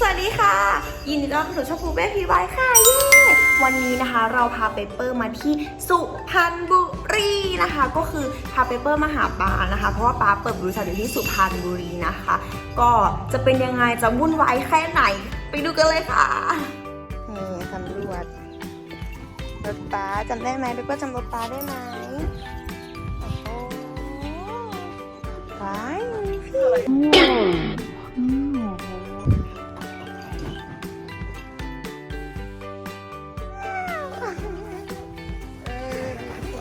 สวัสดีค่ะ ยินดีต้อนรับสู่ช่องฟูเบ้พีไวค่ะเย้วันนี้นะคะเราพาเปเปอร์มาที่สุพรรณบุรีนะคะ ก็คือพาเปเปอร์มาหาปานะคะ เพราะว่าปาเปิดบริษัทอยู่ที่สุพรรณบุรีนะคะ ก็จะเป็นยังไงจะวุ่นวายแค่ไหน ไปดูกันเลยค่ะนี่สำรวจรถป้าจำได้ไหมเปเปอร์จำรถป้าได้ไหมโอ้โหว้ายพี่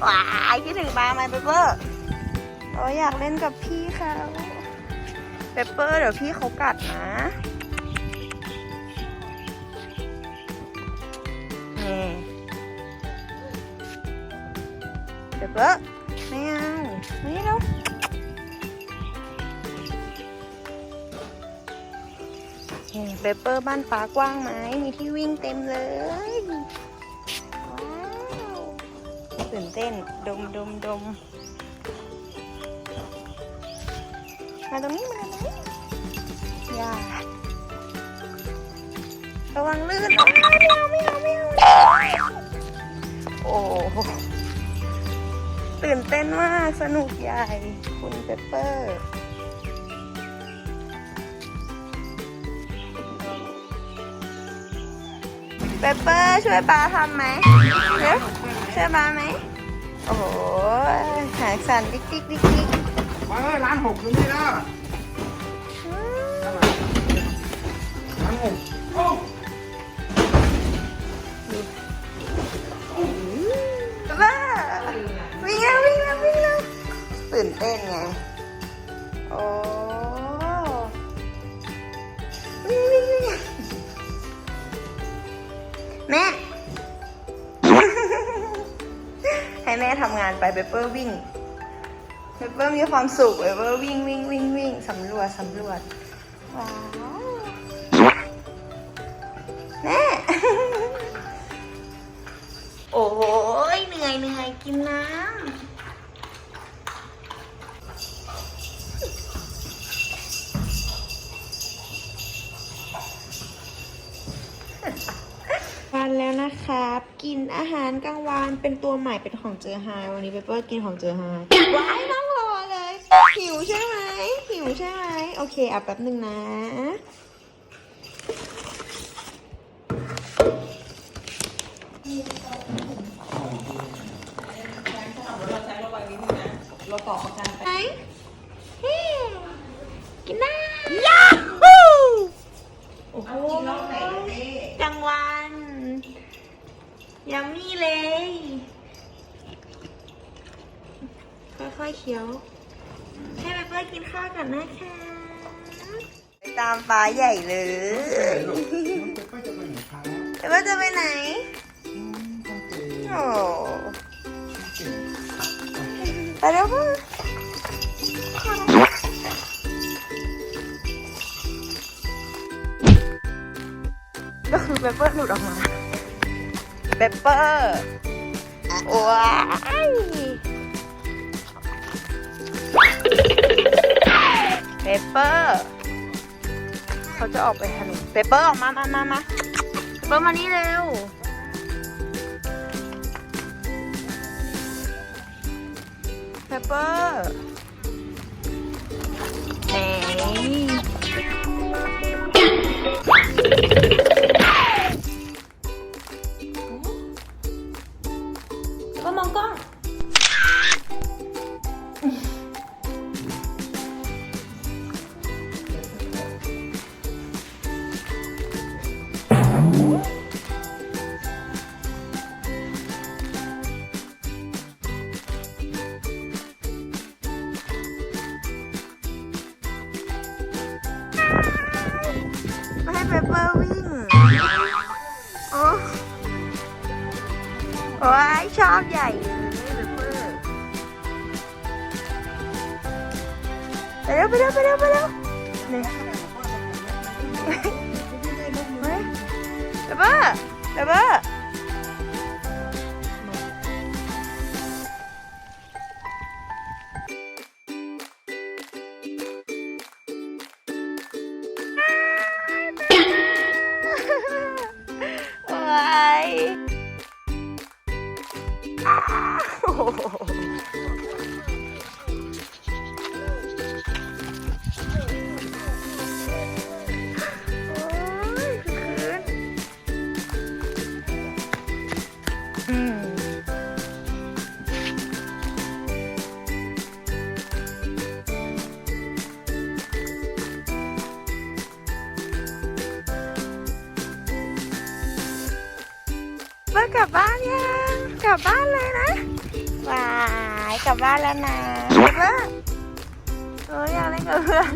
ว้ายคิดถึงปลาไหมเปเปอร์โอ้ยอยากเล่นกับพี่เขาเปเปอร์เดี๋ยวพี่เขากัดนะนี่เปเปอร์ไม่เอาไม่เอานี่เปเปอร์บ้านป้ากว้างไหมมีที่วิ่งเต็มเลย ตื่นเต้น ดมดมดมมาตรงนี้มาตรงนี้อย่าระวังลื่นไม่เอาไม่เอาไม่เอาโอ้โหตื่นเต้นมาก สนุกใหญ่ คุณเปเปอร์เปปเปอร์ช่วยปลาทำไหมเดี๋ยว ช่วยปลาไหมโอ้โหหางสั่นดิ๊กดิ๊กดิ๊กดิ๊กมาเออร้านหกอยู่นี่นะร้านหกโอ้เปปเปอร์วิ่งแล้ววิ่งแล้ววิ่งแล้วตื่นเต้นไงานไปเปเปอร์วิ่งเปเปอร์มีความสุขเปปเปอร์วิ่งวิ่งวิ่งวิ่งสำรวจสำรวจว้าวแม่โอ้ยเหนื่อยเหนื่อยกินน้ ครับ กินอาหารกลางวันเป็นตัวใหม่เป็นของเจอไฮวันนี้เปเปอร์กินของเจอไฮว้ายนั่งรอเลย หิวใช่ไหมหิวใช่ไหมโอเคเอาแป๊บหนึ่งนะ ไหนเฮ้กินได้ยาฮูโอ้โหกลางวัน ยัมมี่เลย ค่อยๆเคี้ยว ให้เปเปอร์กินข้าวก่อนนะคะไปตามฟ้าใหญ่เลยลูกมันก็จะไปไหนครับเปเปอร์จะไปไหนอืมต้องเจอโอ้เก่งไปแล้วพ่อก็คือเปเปอร์หลุดออกมา เปเปอร์ว้ายเปเปอร์เขาจะออกไปถนนเปเปอร์ออกมามามามาเปเปอร์มานี่เร็วเปเปอร์ เปเปอร์วิ่ง โอ้โอ้ยชอบใหญ่เลยเปเปอร์ไปเร็วไปเร็วไปเร็วไปเร็วนี่เฮ้ยเปเปอร์เปเปอร์ มากลับบ้านยังกลับบ้านเลยนะ วายกลับบ้านแล้วนะเมื่อเอออยากเล่นกับเพื่อน